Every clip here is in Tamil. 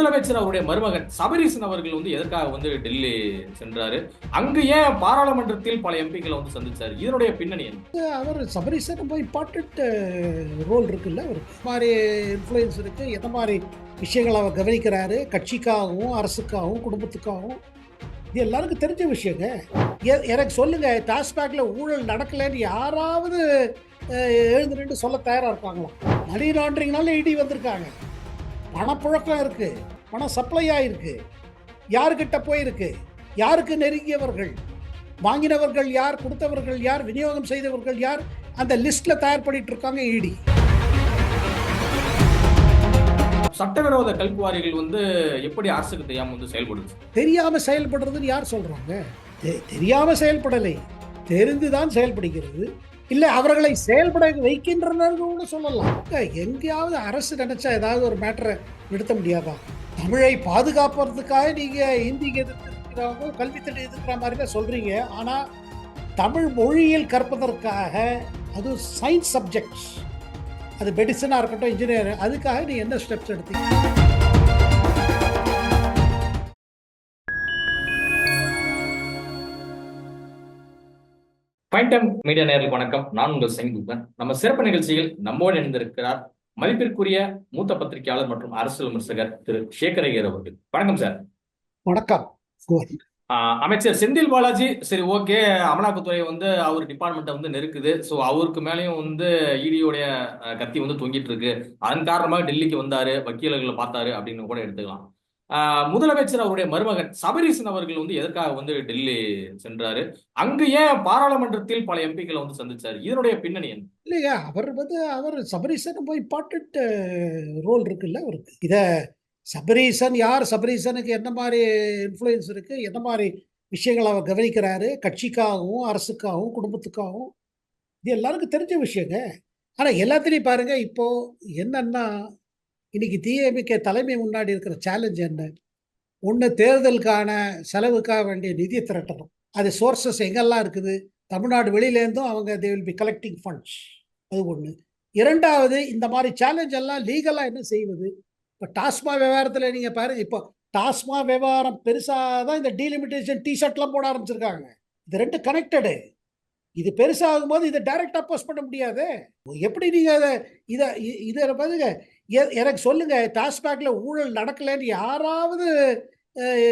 முதலமைச்சர் அவருடைய மருமகன் சபரீசன் அவர்கள் வந்து எதற்காக வந்து டெல்லி சென்றாரு? அங்கு ஏன் பாராளுமன்றத்தில் பல எம்பிக்களை வந்து சந்திச்சாரு? இதனுடைய பின்னணி என்ன? அவர் சபரீசன் ரொம்ப இம்பார்ட்டண்ட் ரோல் இருக்குல்ல அவர் மாதிரி இன்ஃப்ளூயன்ஸ் இருக்கு. எந்த மாதிரி விஷயங்களை அவர் கவனிக்கிறாரு? கட்சிக்காகவும் அரசுக்காகவும் குடும்பத்துக்காகவும். இது எல்லாருக்கும் தெரிஞ்ச விஷயங்க. எ- எனக்கு சொல்லுங்க டாஸ்பேக்ல ஊழல் நடக்கலைன்னு யாராவது எழுந்து நின்று சொல்ல தயாரா இருப்பாங்களா? மணி லாண்டரிங்னால இடி வந்திருக்காங்க. பணப்புழக்கம் இருக்கு. பணம் சப்ளை ஆயிருக்கு யாருக்கிட்ட போயிருக்கு யாருக்கு நெருங்கியவர்கள்? வாங்கினவர்கள் யார்? கொடுத்தவர்கள் யார்? விநியோகம் செய்தவர்கள் யார்? அந்த லிஸ்ட்ல தயார் பண்ணிட்டு இருக்காங்க இடி சட்டவிரோத கல்குவாரிகள் வந்து எப்படி அரசுக்கு தெரியாம வந்து செயல்படுது? தெரியாம செயல்படுறதுன்னு யார் சொல்றாங்க? தெரியாம செயல்படலை. தெரிந்துதான் செயல்படுகிறது. இல்ல அவர்களை செயல்பட வைக்கின்றனர் கூட சொல்லலாம். எங்கேயாவது அரசு நினைச்சா ஏதாவது ஒரு மேட்டரை நிறுத்த முடியாதா? தமிழை பாதுகாப்பதுக்காக நீங்க ஹிந்திக்கு எதிர்த்து கல்வி திட்டம் எதிர்க்கிற மாதிரி தான் சொல்றீங்க. ஆனா தமிழ் மொழியில் கற்பதற்காக அது சயின்ஸ் சப்ஜெக்ட்ஸ் அது மெடிசனாக இருக்கட்டும் இன்ஜினியர் அதுக்காக நீ என்ன ஸ்டெப்ஸ் எடுத்தீங்க? ஃபைன் டைம் மீடியா நேர்களுக்கு வணக்கம். நான் உங்கள் செங்குப்பன் நம்ம சிறப்பு நிகழ்ச்சியில் நம்மோடு இணைந்திருக்கிறார் மதிப்பிற்குரிய மூத்த பத்திரிகையாளர் மற்றும் அரசியல் விமர்சகர் திரு சேகர் ஐயர் அவர்கள். வணக்கம் சார். வணக்கம். அமைச்சர் செந்தில் பாலாஜி சரி ஓகே. அமலாக்கத்துறை வந்து அவர் டிபார்ட்மெண்ட்டை வந்து நெருக்குது. ஸோ அவருக்கு மேலேயும் வந்து இடியோடைய கத்தி வந்து தொங்கிட்டு இருக்கு. அதன் காரணமாக டெல்லிக்கு வந்தாரு வக்கீலர்களை பார்த்தாரு அப்படின்னு கூட எடுத்துக்கலாம். முதலமைச்சர் அவருடைய மருமகன் சபரீசன் அவர்கள் வந்து எதற்காக வந்து டெல்லி சென்றாரு? அங்கு ஏன் பாராளுமன்றத்தில் பல எம்பிக்களை வந்து சந்திச்சாரு? இதனுடைய பின்னணி என்ன? இல்லையா? அவர் வந்து அவர் சபரீசன் போய் இம்பார்ட்டண்ட் ரோல் இருக்குல்ல அவருக்கு. இத சபரீசன் யார்? சபரீசனுக்கு என்ன மாதிரி இன்ஃப்ளூயன்ஸ் இருக்கு? என்ன மாதிரி விஷயங்கள் அவர் கவனிக்கிறாரு? கட்சிக்காகவும் அரசுக்காகவும் குடும்பத்துக்காகவும். இது எல்லாருக்கும் தெரிஞ்ச விஷயங்க. ஆனால் எல்லாத்துலேயும் பாருங்க இப்போ என்னன்னா இன்னைக்கு டிஎம்கே தலைமை முன்னாடி இருக்கிற சேலஞ்ச் என்ன? ஒன்று தேர்தலுக்கான செலவுக்காக வேண்டிய நிதி திரட்டணும். அது சோர்சஸ் எங்கெல்லாம் இருக்குது? தமிழ்நாடு வெளியிலேருந்தும் அவங்க they will be collecting funds அது ஒன்று இரண்டாவது இந்த மாதிரி சேலஞ்ச் எல்லாம் லீகலாக என்ன செய்வது? இப்போ டாஸ்மா விவகாரத்தில் நீங்கள் பாருங்க இப்போ டாஸ்மா விவகாரம் பெருசாக தான் இந்த டீலிமிட்டேஷன் டிஷர்ட்லாம் போட ஆரம்பிச்சிருக்காங்க. இது ரெண்டு கனெக்டடு இது பெருசாகும் போது இதை டைரக்ட் அப்போஸ் பண்ண முடியாது? எப்படி நீங்கள் அதை இதை இதை பாருங்க எனக்கு சொல்லுங்க டாஸ்மாக்ல ஊழல் நடக்கலைன்னு யாராவது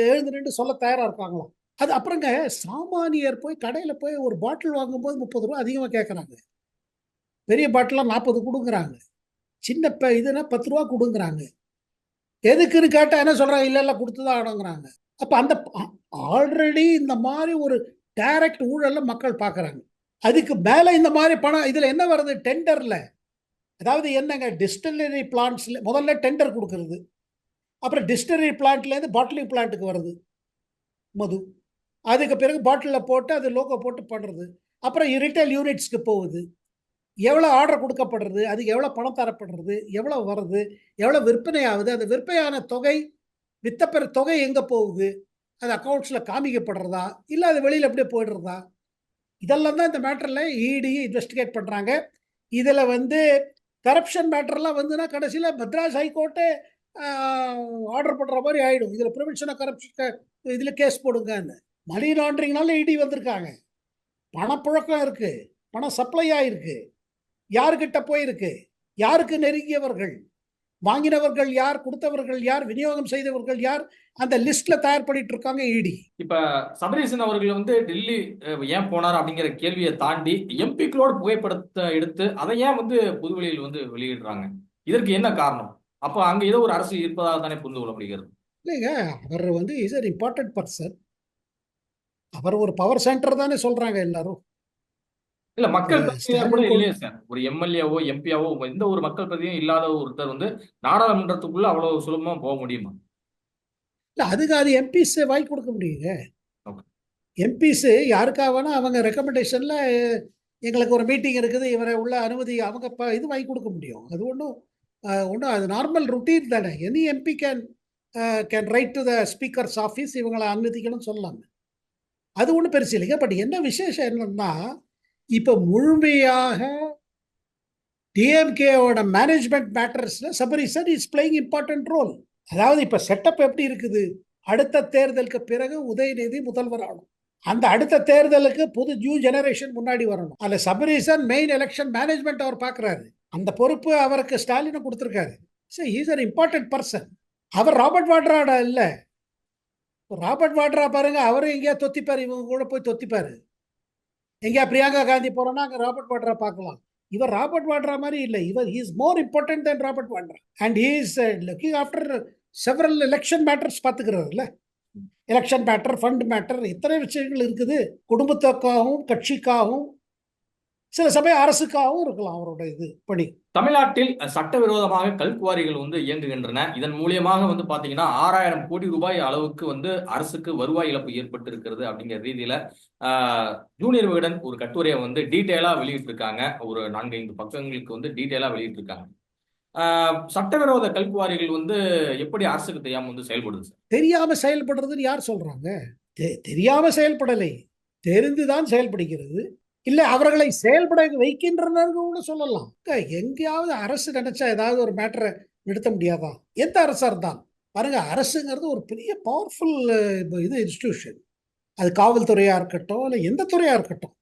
எழுந்து நின்று சொல்ல தயாரா இருப்பாங்களாம் அது அப்புறங்க சாமானியர் போய் கடையில போய் ஒரு பாட்டில் வாங்கும்போது முப்பது ரூபா அதிகமாக கேட்குறாங்க பெரிய பாட்டிலாம் நாற்பது கொடுக்குறாங்க சின்ன ப இதுனா பத்து ரூபா கொடுங்குறாங்க. எதுக்குன்னு கேட்டால் என்ன சொல்கிறாங்க இல்லை இல்லை கொடுத்து தான் ஆடுங்கிறாங்க அப்போ அந்த ஆல்ரெடி இந்த மாதிரி ஒரு டைரக்ட் ஊழலில் மக்கள் பார்க்குறாங்க அதுக்கு மேலே இந்த மாதிரி பணம் இதில் என்ன வருது? டெண்டரில் அதாவது என்னங்க டிஸ்டிலரி பிளான்ட்ஸில் முதல்ல டெண்டர் கொடுக்கறது. அப்புறம் டிஸ்டிலரி பிளான்ட்லேருந்து பாட்டிலிங் பிளான்ட்டுக்கு வருது மது. அதுக்கு பிறகு பாட்டிலில் போட்டு அது லோகோ போட்டு பண்ணுறது அப்புறம் ரிட்டைல் யூனிட்ஸ்க்கு போகுது. எவ்வளோ ஆர்டர் கொடுக்கப்படுறது அதுக்கு எவ்வளோ பணம் தரப்படுறது எவ்வளோ வருது எவ்வளோ விற்பனை ஆகுது அந்த விற்பனையான தொகை வித்தப்பெற தொகை எங்கே போகுது அது அக்கௌண்ட்ஸில் காமிக்கப்படுறதா இல்லை அது வெளியில் அப்படியே போயிடுறதா? இதெல்லாம் தான் இந்த மேட்டரில் இடி இன்வெஸ்டிகேட் பண்ணுறாங்க இதில் வந்து கரப்ஷன் மேட்டர்லாம் வந்துன்னா கடைசியில் மெட்ராஸ் ஹைகோர்ட்டே ஆர்டர் பண்ணுற மாதிரி ஆகிடும் இதில் ப்ரிவென்ஷன் ஆஃப் கரப்ஷன் இதில் கேஸ் போடுங்கன்னு. மணி லாண்ட்ரிங்னால இடி வந்திருக்காங்க. பணப்புழக்கம் இருக்குது பணம் சப்ளை ஆகிருக்கு யாருக்கிட்ட போயிருக்கு? யாருக்கு நெருங்கியவர்கள்? வாங்கினவர்கள் யார் கொடுத்தவர்கள் யார் விநியோகம் செய்தவர்கள் யார் அந்த லிஸ்ட்ல தயார் பண்ணிட்டு இருக்காங்க இடி இப்ப சபரீசன் அவர்கள் வந்து டெல்லி ஏன் போனார் அப்படிங்கிற கேள்வியை தாண்டி எம்பிக்களோட புகைப்படத்தை எடுத்து அதை ஏன் வந்து பொதுவெளியில் வந்து வெளியிடுறாங்க? இதற்கு என்ன காரணம்? அப்ப அங்க ஏதோ ஒரு அரசு இருப்பதாக தானே புரிந்து கொள்ள முடிகிறது? இல்லைங்க அவர் வந்து இஸ் an இம்பார்ட்டன்ட் பர்சன் அவர் ஒரு பவர் சென்டர் தானே சொல்றாங்க எல்லாரும். இல்ல மக்கள் பிரதிநிதியா கூட இல்லையே சார். ஒரு எம்எல்ஏவோ எம்பியாவோ எந்த ஒரு மக்கள் பிரதியும் இல்லாத ஒருத்தர் வந்து நாடாளுமன்றத்துக்குள்ள அவ்வளவு சுலபமா போக முடியுமா? இல்ல அதுக்கு அது எம்பிஸ் வாங்கி கொடுக்க முடியுங்க. எம்பிஸ் யாருக்காக அவங்க ரெக்கமெண்டேஷன்ல எங்களுக்கு ஒரு மீட்டிங் இருக்குது இவரை உள்ள அனுமதி அவங்க இது வாங்கி கொடுக்க முடியும். அது ஒன்றும் ஒன்றும் அது நார்மல் ருட்டீன் தானே. Any MP can can write to the speaker's office இவங்களை அனுமதிக்கணும்னு சொல்லலாம் அது ஒன்றும் பெருசு இல்லைங்க. பட் என்ன விசேஷம் என்னன்னா இப்போ முழுமையாக டிஎம்கேவோட management மேட்டர்ஸ்ல Sabareesan is playing important role அதாவது இப்போ செட்டப் எப்படி இருக்குது? அடுத்த தேர்தலுக்கு பிறகு உதயநிதி முதல்வர் ஆகணும். அந்த அடுத்த தேர்தலுக்கு புது நியூ ஜெனரேஷன் முன்னாடி வரணும். அதில் சபரீசன் மெயின் எலெக்ஷன் மேனேஜ்மெண்ட் அவர் பார்க்கறாரு அந்த பொறுப்பு அவருக்கு ஸ்டாலினை கொடுத்துருக்காரு. சரி இஸ் அன் இம்பார்ட்டன்ட் பர்சன் அவர் ராபர்ட் வாட்ராட இல்லை. ராபர்ட் வாட்ரா பாருங்க அவரும் எங்கேயா தொத்திப்பார் இவங்க கூட போய் தொத்திப்பாரு. எங்கேயா பிரியங்கா காந்தி போறோம்னா அங்க ராபர்ட் வாட்ரா பார்க்கலாம். இவர் ராபர்ட் வாட்ரா மாதிரி இல்லை. இவர் is more important than Robert Vadra and is looking after several election matters பார்த்துக்கிறாருல்ல. Election matter fund matter இத்தனை விஷயங்கள் இருக்குது. குடும்பத்துக்காகவும் கட்சிக்காகவும் சில சமயம் அரசுக்காகவும் இருக்கலாம் அவரோட இது பணி. தமிழ்நாட்டில் சட்டவிரோதமாக கல்குவாரிகள் வந்து இயங்குகின்றன. இதன் மூலியமாக வந்து பாத்தீங்கன்னா ஆறாயிரம் கோடி ரூபாய் அளவுக்கு வந்து அரசுக்கு வருவாய் இழப்பு ஏற்பட்டு இருக்கிறது அப்படிங்கிற ரீதியில ஜூனியர் விகடன் ஒரு கட்டுரையை வந்து டீட்டெயிலா வெளியிட்டிருக்காங்க. ஒரு நான்கைந்து பக்கங்களுக்கு வந்து டீட்டெயிலா வெளியிட்டிருக்காங்க. சட்டவிரோத கல்குவாரிகள் வந்து எப்படி அரசுக்கு தெரியாம வந்து செயல்படுது சார்? தெரியாம செயல்படுறதுன்னு யார் சொல்றாங்க? தெரியாம செயல்படலை. தெரிந்துதான் செயல்படுகிறது. இல்லை அவர்களை செயல்பட வைக்கின்றனர் கூட சொல்லலாம். அக்கா, எங்கேயாவது அரசு நினைச்சா ஏதாவது ஒரு மேட்டரை நிறுத்த முடியாதா? எந்த அரசா இருந்தாலும். பாருங்க அரசுங்கிறது ஒரு பெரிய பவர்ஃபுல் இது இன்ஸ்டிடியூஷன் அது காவல்துறையா இருக்கட்டும் இல்லை எந்த துறையா இருக்கட்டும்.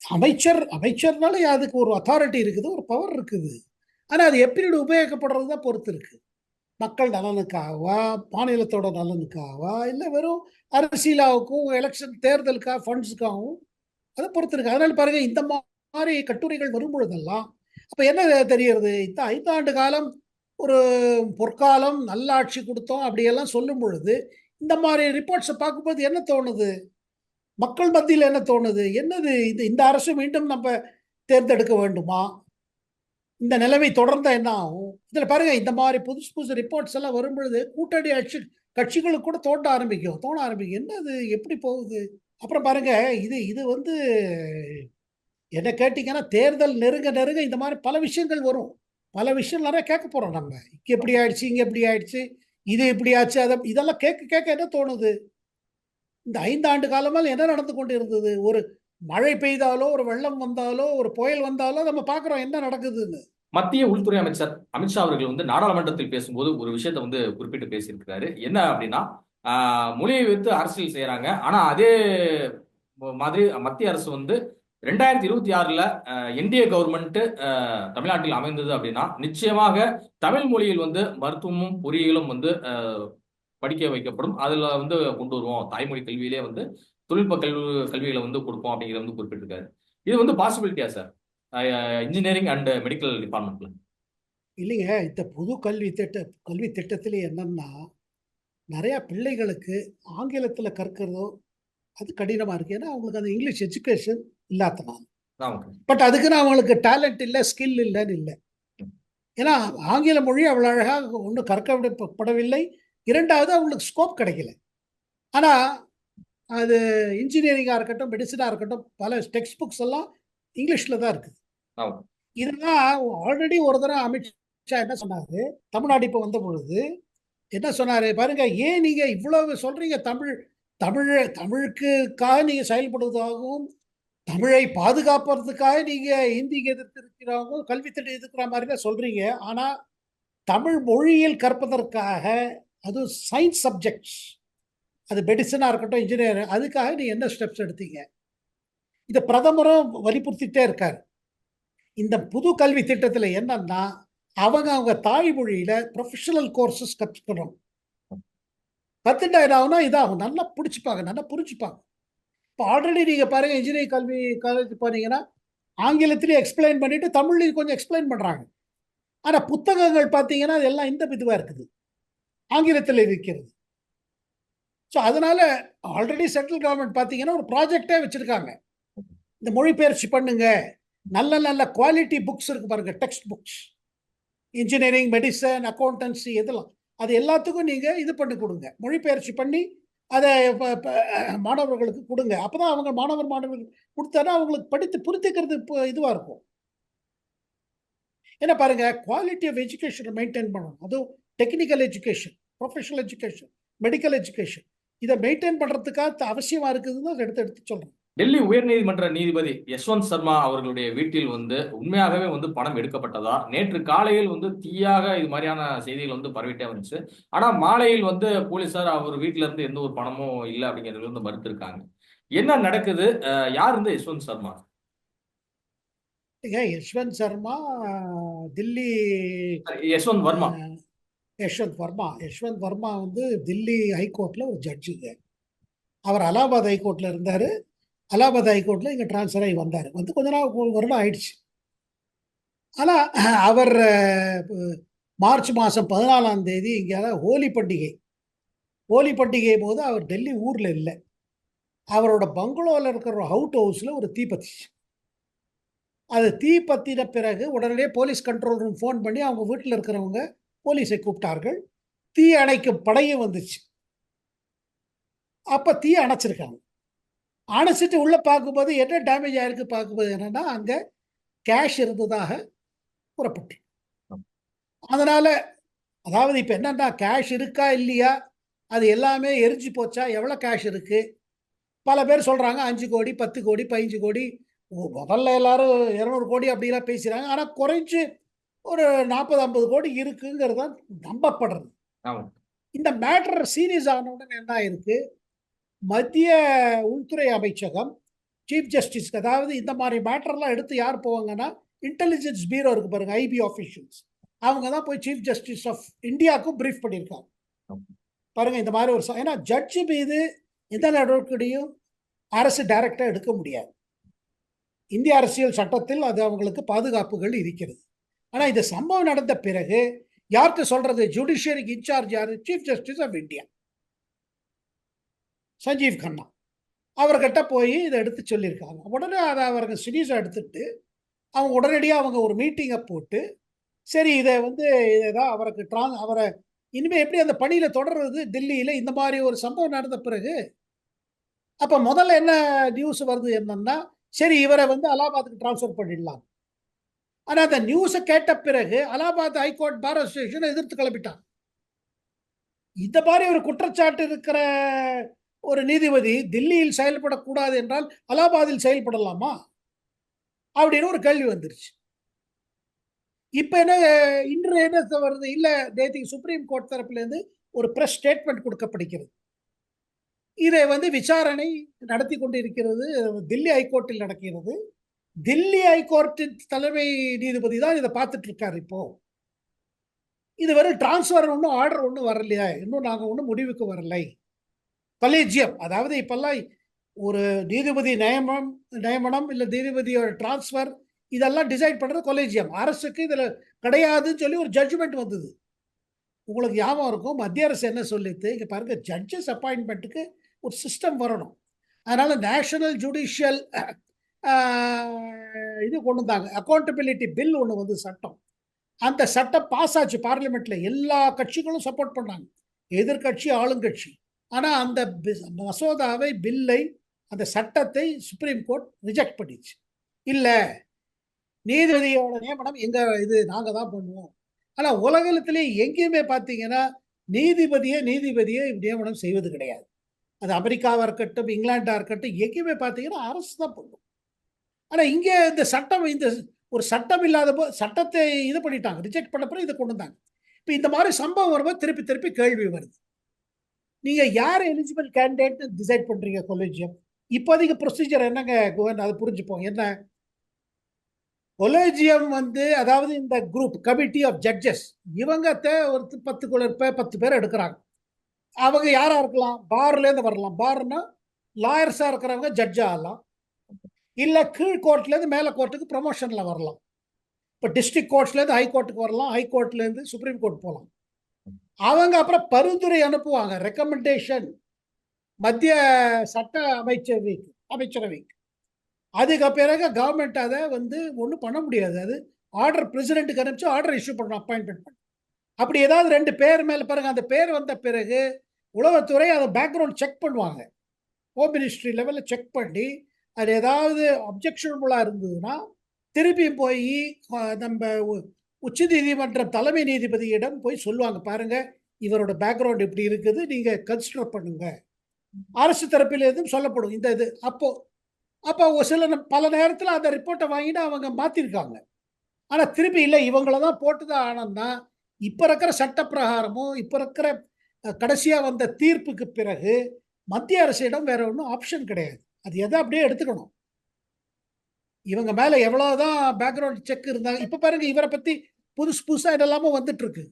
அமைச்சர் அமைச்சர்னால அதுக்கு ஒரு அத்தாரிட்டி இருக்குது ஒரு பவர் இருக்குது. ஆனால் அது எப்படி உபயோகப்படுறது தான் பொறுத்து இருக்கு. மக்கள் நலனுக்காகவா மாநிலத்தோட நலனுக்காகவா இல்லை வெறும் அரசியலாவுக்கும் எலெக்ஷன் தேர்தலுக்காக ஃபண்ட்ஸுக்காகவும் அதை பொறுத்து இருக்கு அதனால பாருங்க இந்த மாதிரி கட்டுரைகள் வரும் பொழுதெல்லாம் அப்ப என்ன தெரிகிறது? இந்த ஐந்தாண்டு காலம் ஒரு பொற்காலம் நல்லாட்சி கொடுத்தோம் அப்படியெல்லாம் சொல்லும் பொழுது இந்த மாதிரி ரிப்போர்ட்ஸை பார்க்கும்போது என்ன தோணுது? மக்கள் மத்தியில் என்ன தோணுது? என்னது இந்த இந்த அரசு மீண்டும் நம்ம தேர்ந்தெடுக்க வேண்டுமா? இந்த நிலைமை தொடர்ந்தா என்ன ஆகும்? இதில் பாருங்க இந்த மாதிரி புதுசு புதுசு ரிப்போர்ட்ஸ் எல்லாம் வரும்பொழுது கூட்டணி ஆட்சி கட்சிகளுக்கு கூட தோண்ட ஆரம்பிக்கும். தோண ஆரம்பிக்கும். என்னது? எப்படி போகுது? அப்புறம் பாருங்க இது இது வந்து என்ன கேட்டிங்கன்னா தேர்தல் நெருங்க நெருங்க இந்த மாதிரி பல விஷயங்கள் வரும். பல விஷயம் நிறைய கேட்க போகிறோம் நம்ம. இங்கே எப்படி ஆயிடுச்சு இங்கே எப்படி ஆயிடுச்சு இது எப்படி ஆச்சு அதை இதெல்லாம் கேட்க கேட்க என்ன தோணுது? இந்த ஐந்தாண்டு காலமாக என்ன நடந்து கொண்டு இருந்தது ஒரு மழை பெய்தாலோ ஒரு வெள்ளம் வந்தாலோ ஒரு புயல் வந்தாலோ நம்ம பார்க்குறோம் என்ன நடக்குதுன்னு. மத்திய உள்துறை அமைச்சர் அமித்ஷா அவர்கள் வந்து நாடாளுமன்றத்தில் பேசும்போது ஒரு விஷயத்தை வந்து குறிப்பிட்டு பேசியிருக்கிறாரு. என்ன அப்படின்னா மொழியை வைத்து அரசியல் செய்கிறாங்க ஆனால் அதே மாதிரி மத்திய அரசு வந்து ரெண்டாயிரத்தி இருபத்தி ஆறில் என்டிஏ கவர்மெண்ட்டு தமிழ்நாட்டில் அமைந்தது அப்படின்னா நிச்சயமாக தமிழ் மொழியில் வந்து மருத்துவமும் பொறியியலும் வந்து படிக்க வைக்கப்படும். அதில் வந்து கொண்டு வருவோம். தாய்மொழி கல்வியிலே வந்து தொழில்நுட்ப கல்வி கல்விகளை வந்து கொடுப்போம் அப்படிங்கிறத வந்து குறிப்பிட்டிருக்காரு. இது வந்து பாசிபிலிட்டியா சார் இன்ஜினியரிங் அண்ட் மெடிக்கல் டிபார்ட்மெண்ட்ல இல்லைங்க இந்த புது கல்வி திட்ட கல்வி திட்டத்திலே என்னன்னா நிறைய பிள்ளைகளுக்கு ஆங்கிலத்தில் கற்கிறதோ அது கடினமாக இருக்கு. ஏன்னா அவங்களுக்கு அந்த இங்கிலீஷ் எஜுகேஷன் இல்லாதனால பட் அதுக்குன்னு அவங்களுக்கு டேலண்ட் இல்லை ஸ்கில் இல்லைன்னு இல்லை. ஏன்னா ஆங்கில மொழி அவ்வளோ அழகாக ஒன்றும் கற்கப்படவில்லை இரண்டாவது அவங்களுக்கு ஸ்கோப் கிடைக்கல. ஆனால் அது இன்ஜினியரிங்காக இருக்கட்டும் மெடிசனாக இருக்கட்டும் பல டெக்ஸ்ட் புக்ஸ் எல்லாம் இங்கிலீஷில் தான் இருக்குது. இதெல்லாம் ஆல்ரெடி ஒரு தடவை அமித்ஷா என்ன சொன்னாரு? தமிழ்நாடு இப்போ வந்த பொழுது என்ன சொன்னாரு? பாருங்க ஏன் நீங்க இவ்வளவு சொல்றீங்க? தமிழ் தமிழ் தமிழுக்குக்காக நீங்க செயல்படுவதாகவும் தமிழை பாதுகாப்பதுக்காக நீங்க ஹிந்திக்கு எதிர்த்து இருக்கிறாங்க கல்வி திட்டம் எதிர்க்கிற மாதிரி தான் சொல்றீங்க. ஆனா தமிழ் மொழியில் கற்பதற்காக அது சயின்ஸ் சப்ஜெக்ட்ஸ் அது மெடிசனாக இருக்கட்டும் இன்ஜினியர் அதுக்காக நீ என்ன ஸ்டெப்ஸ் எடுத்தீங்க? இதை பிரதமரும் வலியுறுத்திட்டே இருக்கார். இந்த புது கல்வி திட்டத்தில் என்னன்னா அவங்க அவங்க தாய்மொழியில ப்ரொஃபஷனல் கோர்சஸ் கற்றுக்கணும் கத்துட்டா என்ன இதாகும். நல்லா பிடிச்சிப்பாங்க நல்லா புரிஞ்சுப்பாங்க. இப்போ ஆல்ரெடி நீங்க பாருங்க இன்ஜினியரிங் கல்வி காலேஜ் போனீங்கன்னா ஆங்கிலத்திலேயே எக்ஸ்பிளைன் பண்ணிட்டு தமிழ்லையும் கொஞ்சம் எக்ஸ்பிளைன் பண்றாங்க. ஆனா புத்தகங்கள் பார்த்தீங்கன்னா அது எல்லாம் இந்த இதுவாக இருக்குது. ஆங்கிலத்தில் இருக்கிறது. ஸோ அதனால ஆல்ரெடி சென்ட்ரல் கவர்மெண்ட் பார்த்தீங்கன்னா ஒரு ப்ராஜெக்டே வச்சிருக்காங்க. இந்த மொழிபெயர்ச்சி பண்ணுங்க. நல்ல நல்ல குவாலிட்டி புக்ஸ் இருக்கு பாருங்க text books engineering medicine accountancy இதெல்லாம். அது எல்லாத்துக்கும் நீங்கள் இது பண்ணி கொடுங்க. மொழிபெயர்ச்சி பண்ணி அதை மாணவர்களுக்கு கொடுங்க. அப்போ தான் அவங்க மாணவர் மாணவர்கள் கொடுத்தானா அவங்களுக்கு படித்து புரிஞ்சுக்கிறது இப்போ இதுவாக இருக்கும். என்ன பாருங்கள் குவாலிட்டி ஆஃப் எஜுகேஷனை மெயின்டைன் பண்ணணும். அதுவும் technical education professional education medical education இதை மெயின்டைன் பண்ணுறதுக்காக அவசியமாக இருக்குதுன்னு அதை எடுத்து எடுத்து சொல்கிறேன் டெல்லி உயர்நீதிமன்ற நீதிபதி யஷ்வந்த் சர்மா அவர்களுடைய வீட்டில் வந்து உண்மையாகவே வந்து பணம் எடுக்கப்பட்டதா? நேற்று காலையில் வந்து தீயாக இது மாதிரியான செய்திகள் வந்து பரவிட்டே வந்துச்சு. ஆனா மாலையில் வந்து போலீசார் அவர் வீட்டுல இருந்து எந்த ஒரு பணமும் இல்லை அப்படிங்கிறது வந்து மறுத்திருக்காங்க. என்ன நடக்குது? யார் வந்து யஷ்வந்த் சர்மா? யஷ்வந்த் சர்மா தில்லி யஷ்வந்த் வர்மா. யஷ்வந்த் வர்மா. யஷ்வந்த் வர்மா வந்து தில்லி ஹைகோர்ட்ல ஒரு ஜட்ஜுங்க. அவர் அலகாபாத் ஹைகோர்ட்ல இருந்தாரு. அலாபாத் ஹைகோர்ட்ல இங்க டிரான்ஸ்ஃபர் ஆகி வந்தார். வந்து கொஞ்ச நாள் வருடம் ஆயிடுச்சு. ஆனா அவர் மார்ச் மாசம் பதினாலாம் தேதி இங்க ஹோலி பண்டிகை. ஹோலி பண்டிகை போது அவர் டெல்லி ஊர்ல இல்லை. அவரோட பங்களோவில் இருக்கிற ஒரு அவுட் ஹவுஸ்ல ஒரு தீ பத்திச்சு. அது தீ பத்தின பிறகு உடனடியே போலீஸ் கண்ட்ரோல் ரூம் ஃபோன் பண்ணி அவங்க வீட்டில் இருக்கிறவங்க போலீஸை கூப்பிட்டார்கள். தீ அணைக்கும் படையும் வந்துச்சு. அப்போ தீ அணைச்சிருக்காங்க. அணைச்சிட்டு உள்ளே பார்க்கும்போது என்ன டேமேஜ் ஆயிருக்கு பார்க்கும்போது என்னன்னா அங்கே கேஷ் இருந்ததாக கூறப்பட்டு. அதனால அதாவது இப்போ என்னன்னா கேஷ் இருக்கா இல்லையா? அது எல்லாமே எரிஞ்சு போச்சா? எவ்வளோ கேஷ் இருக்கு? பல பேர் சொல்றாங்க அஞ்சு கோடி பத்து கோடி பதினஞ்சு கோடி. முதல்ல எல்லாரும் இரநூறு கோடி அப்படிலாம் பேசுறாங்க ஆனால் குறைஞ்சு ஒரு நாற்பது ஐம்பது கோடி இருக்குங்கிறது தான் நம்பப்படுறது இந்த மேட்டர் சீரியஸ் ஆன உடனே என்ன ஆயிருக்கு? மத்திய உள்துறை அமைச்சகம் சீஃப் ஜஸ்டிஸ் அதாவது இந்த மாதிரி மேட்டர்லாம் எடுத்து யார் போவாங்கன்னா இன்டெலிஜென்ஸ் பீரோ இருக்கு பாருங்க ஐபி ஆஃபீஷியல்ஸ் அவங்க தான் போய் சீஃப் ஜஸ்டிஸ் ஆஃப் இந்தியாவுக்கும் பிரீஃப் பண்ணியிருக்காங்க. பாருங்க இந்த மாதிரி ஒரு ஏன்னா ஜட்ஜு மீது எந்த நடவடிக்கையும் அரசு டைரக்டா எடுக்க முடியாது. இந்திய அரசியல் சட்டத்தில் அது அவங்களுக்கு பாதுகாப்புகள் இருக்கிறது. ஆனா இந்த சம்பவம் நடந்த பிறகு யார்கிட்ட சொல்றது? ஜுடிஷியரிக்கு இன்சார்ஜ் யாரு? Chief justice of India Sanjiv Khanna. அவர்கிட்ட போய் இதை எடுத்து சொல்லியிருக்காங்க. உடனே அதை அவருங்க சீரியஸாக எடுத்துட்டு அவங்க உடனடியாக அவங்க ஒரு மீட்டிங்கை போட்டு சரி இதை வந்து இதை தான் அவருக்கு ட்ரான் அவரை இனிமேல் எப்படி அந்த பணியில் தொடர்றது? டெல்லியில் இந்த மாதிரி ஒரு சம்பவம் நடந்த பிறகு அப்போ முதல்ல என்ன நியூஸ் வருது என்னன்னா சரி இவரை வந்து அலாபாத்துக்கு ட்ரான்ஸ்ஃபர் பண்ணிடலாம். ஆனால் அந்த நியூஸை கேட்ட பிறகு அலாபாத் ஹைகோர்ட் பார் அசோசியேஷனை எதிர்த்து கிளப்பிட்டான் இந்த மாதிரி ஒரு குற்றச்சாட்டு இருக்கிற ஒரு நீதிபதி தில்லியில் செயல்படக்கூடாது என்றால் அலாபாத்தில் செயல்படலாமா? அப்படின்னு ஒரு கேள்வி வந்துருச்சு. இப்போ என்ன இன்று என்ன வருது? இல்லை நேற்று சுப்ரீம் கோர்ட் தரப்புலேருந்து ஒரு ப்ரெஸ் ஸ்டேட்மெண்ட் கொடுக்கப்படுகிறது. இதை வந்து விசாரணை நடத்தி கொண்டிருக்கிறது தில்லி ஹைகோர்ட்டில் நடக்கிறது. தில்லி ஹைகோர்ட்டின் தலைமை நீதிபதி தான் இதை பார்த்துட்டு இருக்காரு இப்போ. இது வரை டிரான்ஸ்ஃபர் ஒன்றும் ஆர்டர் ஒன்றும் வரலையா. இன்னும் நாங்கள் ஒன்றும் முடிவுக்கு வரலை. கொலேஜியம் அதாவது இப்பெல்லாம் ஒரு நீதிபதி நியமனம் நியமனம் இல்லை நீதிபதியோட டிரான்ஸ்ஃபர் இதெல்லாம் டிசைட் பண்ணுறது கொலேஜியம் அரசுக்கு இதில் கிடையாதுன்னு சொல்லி ஒரு ஜட்ஜ்மெண்ட் வந்தது. உங்களுக்கு ஞாபகம் இருக்கும் மத்திய அரசு என்ன சொல்லிட்டு இங்கே பாருங்க ஜட்ஜஸ் அப்பாயின்மெண்ட்டுக்கு ஒரு சிஸ்டம் வரணும். அதனால நேஷனல் ஜுடிஷியல் இது கொண்டு வந்தாங்க. அக்கௌண்டபிலிட்டி பில் ஒன்று வந்து சட்டம். அந்த சட்டம் பாஸ் ஆச்சு பார்லிமெண்ட்டில் எல்லா கட்சிகளும் சப்போர்ட் பண்ணாங்க. எதிர்கட்சி ஆளுங்கட்சி. ஆனால் அந்த மசோதாவை பில்லை அந்த சட்டத்தை சுப்ரீம் கோர்ட் ரிஜெக்ட் பண்ணிச்சு. இல்லை நீதிபதியோட நியமனம் எங்கள் இது நாங்கள் தான் பண்ணுவோம். ஆனால் உலகத்திலே எங்கேயுமே பார்த்தீங்கன்னா நீதிபதியை நீதிபதியை நியமனம் செய்வது கிடையாது. அது அமெரிக்காவாக இருக்கட்டும் இங்கிலாண்டாக இருக்கட்டும் எங்கேயுமே பார்த்தீங்கன்னா அரசு தான் பண்ணும். ஆனால் இங்கே இந்த சட்டம் இந்த ஒரு சட்டம் இல்லாத போ சட்டத்தை இது பண்ணிட்டாங்க. ரிஜெக்ட் பண்ண பிறகு இதை கொண்டு வந்தாங்க. இப்போ இந்த மாதிரி சம்பவம் வரும்போது திருப்பி திருப்பி கேள்வி வருது. நீங்க யார் எலிஜிபிள் கேண்டிடேட் டிசைட் பண்றீங்க கொலேஜியம் இப்போதைக்கு ப்ரொசீஜர் என்னங்க கோவன் அதை புரிஞ்சுப்போம். என்ன? கொலேஜியம் வந்து அதாவது இந்த குரூப் கமிட்டி ஆஃப் ஜட்ஜஸ் இவங்க ஒரு பத்து குளர் பேர் பத்து பேர் எடுக்கிறாங்க. அவங்க யாராக இருக்கலாம்? பார்லேருந்து வரலாம். பார்னா லாயர்ஸாக இருக்கிறவங்க ஜட்ஜாக ஆகலாம். இல்லை கீழ் கோர்ட்லேருந்து மேலே கோர்ட்டுக்கு ப்ரொமோஷனில் வரலாம். இப்போ டிஸ்ட்ரிக்ட் கோர்ட்ஸ்லேருந்து ஹை கோர்ட்டுக்கு வரலாம். ஹை கோர்ட்லேருந்து சுப்ரீம் கோர்ட் போகலாம் அவங்க அப்புறம் பரிந்துரை அனுப்புவாங்க ரெக்கமெண்டேஷன் மத்திய சட்ட அமைச்சரவைக்கு அமைச்சரவைக்கு. அதுக்கு பிறகு கவர்மெண்ட் அதை வந்து ஒன்றும் பண்ண முடியாது. அது ஆர்டர் பிரசிடென்ட்டுக்கு அனுப்பிச்சு ஆர்டர் இஷ்யூ பண்ணணும் அப்பாயின்மெண்ட் பண்ணி அப்படி ஏதாவது ரெண்டு பேர் மேலே பாருங்க அந்த பேர் வந்த பிறகு உளவுத்துறை அதை பேக்ரவுண்ட் செக் பண்ணுவாங்க. ஹோம் மினிஸ்ட்ரி லெவலில் செக் பண்ணி அது ஏதாவது அப்ஜெக்ஷனபுளாக இருந்ததுன்னா திருப்பியும் போய் நம்ம உச்ச நீதிமன்றம் தலைமை நீதிபதியிடம் போய் சொல்லுவாங்க பாருங்க இவரோட பேக்ரவுண்ட் இப்படி இருக்குது நீங்க கன்சிடர் பண்ணுங்க. அரசு தரப்பில் எதுவும் சொல்லப்படும். இந்த இது அப்போ அப்போ ஒரு சில பல நேரத்தில் அந்த ரிப்போர்ட்டை வாங்கிட்டு அவங்க மாற்றிருக்காங்க ஆனால் திருப்பி இல்லை இவங்கள தான் போட்டு தான். ஆனோம்னா இப்போ இருக்கிற சட்ட பிரகாரமும் இப்போ இருக்கிற கடைசியாக வந்த தீர்ப்புக்கு பிறகு மத்திய அரசிடம் வேற ஒன்றும் ஆப்ஷன் கிடையாது. அது எதை அப்படியே எடுத்துக்கணும். இவங்க மேலே எவ்வளோதான் பேக்ரவுண்ட் செக் இருந்தாங்க இப்போ பாருங்க இவரை பற்றி புதுசு புதுசாக இதெல்லாமும் வந்துட்டுருக்கு.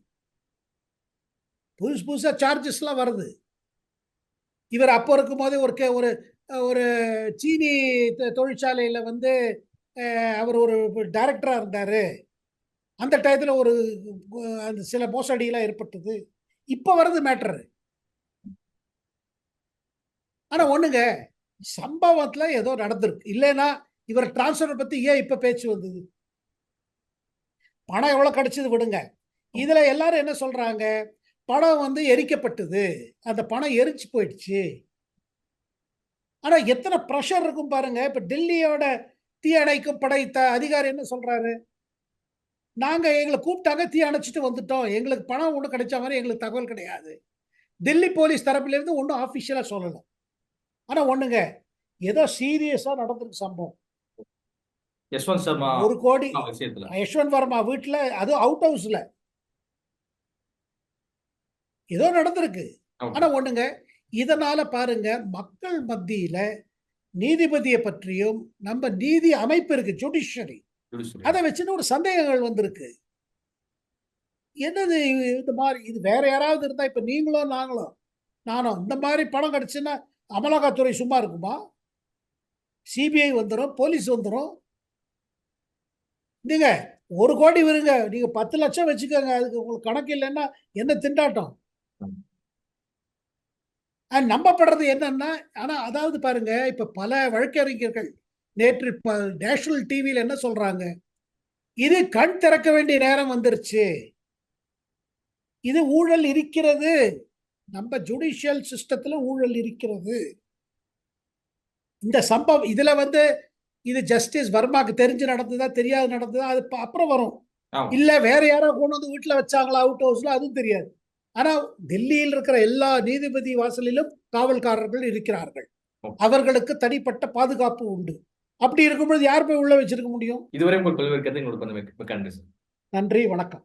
புதுசு புதுசாக சார்ஜஸ்லாம் வருது. இவர் அப்போ இருக்கும்போது ஒரு கே- ஒரு ஒரு சீனி தொழிற்சாலையில் வந்து அவர் ஒரு டைரக்டராக இருந்தார். அந்த டயத்தில் ஒரு அந்த சில மோசடியெல்லாம் ஏற்பட்டது. இப்போ வருது மேட்ரு ஆனால் ஒன்றுங்க சம்பவத்தில் ஏதோ நடந்திருக்கு. இல்லைன்னா இவர் டிரான்ஸ்ஃபர் பற்றி ஏன் இப்போ பேச்சு வந்தது? பணம் எவ்வளோ கிடைச்சது விடுங்க. இதில் எல்லாரும் என்ன சொல்கிறாங்க பணம் வந்து எரிக்கப்பட்டது. அந்த பணம் எரிச்சு போயிடுச்சு. ஆனால் எத்தனை ப்ரெஷர் இருக்கும் பாருங்க. இப்போ டெல்லியோட தீ அணைக்கும் படைத்த அதிகாரி என்ன சொல்கிறாரு நாங்கள் எங்களை கூப்பிட்டாங்க தீ அணைச்சிட்டு வந்துட்டோம். எங்களுக்கு பணம் ஒன்றும் கிடைச்ச மாதிரி எங்களுக்கு தகவல் கிடையாது. டெல்லி போலீஸ் தரப்பிலேருந்து ஒன்றும் ஆஃபிஷியலாக சொல்லல. ஆனால் ஒன்றுங்க ஏதோ சீரியஸாக நடந்திருக்கு சம்பவம். யஷ்வந்த் சர்மா ஒரு கோடி விஷயத்துல. யஷ்வந்த் வர்மா வீட்டுல அது அவுட் ஹவுஸ்ல ஏதோ நடந்திருக்கு. ஆனா ஒண்ணுங்க இதனால பாருங்க மக்கள் மத்தியில நீதிபதியை பற்றியும் நம்ம நீதி அமைப்பு இருக்கு ஜுடிஷியரி. அதை வச்சுன்னு ஒரு சந்தேகங்கள் வந்திருக்கு. என்னது இது- இந்த மாதிரி இது வேற யாராவது இருந்தா இப்ப நீங்களும் நாங்களும் நானும் இந்த மாதிரி பணம் கிடைச்சுன்னா அமலாக்கத்துறை சும்மா இருக்குமா? சிபிஐ வந்துடும் போலீஸ் வந்துடும் நீங்க ஒரு கோடி வருங்க. நீங்க பத்து லட்சம் வச்சுக்கோங்க. அதுக்கு உங்களுக்கு கணக்கு இல்லைன்னா என்ன திண்டாட்டம்? நம்பப்படுறது என்னன்னா ஆனா அதாவது பாருங்க இப்ப பல வழக்கறிஞர்கள் நேற்று நேஷனல் டிவியில் என்ன சொல்றாங்க? இது கண் திறக்க வேண்டிய நேரம் வந்துருச்சு. இது ஊழல் இருக்கிறது. நம்ம ஜுடிஷியல் சிஸ்டத்துல ஊழல் இருக்கிறது. இந்த சம்பவம் இதுல வந்து இது ஜஸ்டிஸ் வர்மாக்கு தெரிஞ்சு நடந்ததா தெரியாது நடந்ததா அது அப்புறம் வரும். இல்ல வேற யாரோ கொண்டு வந்து வீட்டுல வச்சாங்களா அவுட் ஹவுஸ்ல அதுவும் தெரியாது. ஆனா டெல்லியில் இருக்கிற எல்லா நீதிபதி வாசலிலும் காவல்காரர்கள் இருக்கிறார்கள். அவர்களுக்கு தனிப்பட்ட பாதுகாப்பு உண்டு. அப்படி இருக்கும்பொழுது யார் போய் உள்ள வச்சிருக்க முடியும்? இதுவரை உங்கள் நன்றி வணக்கம்.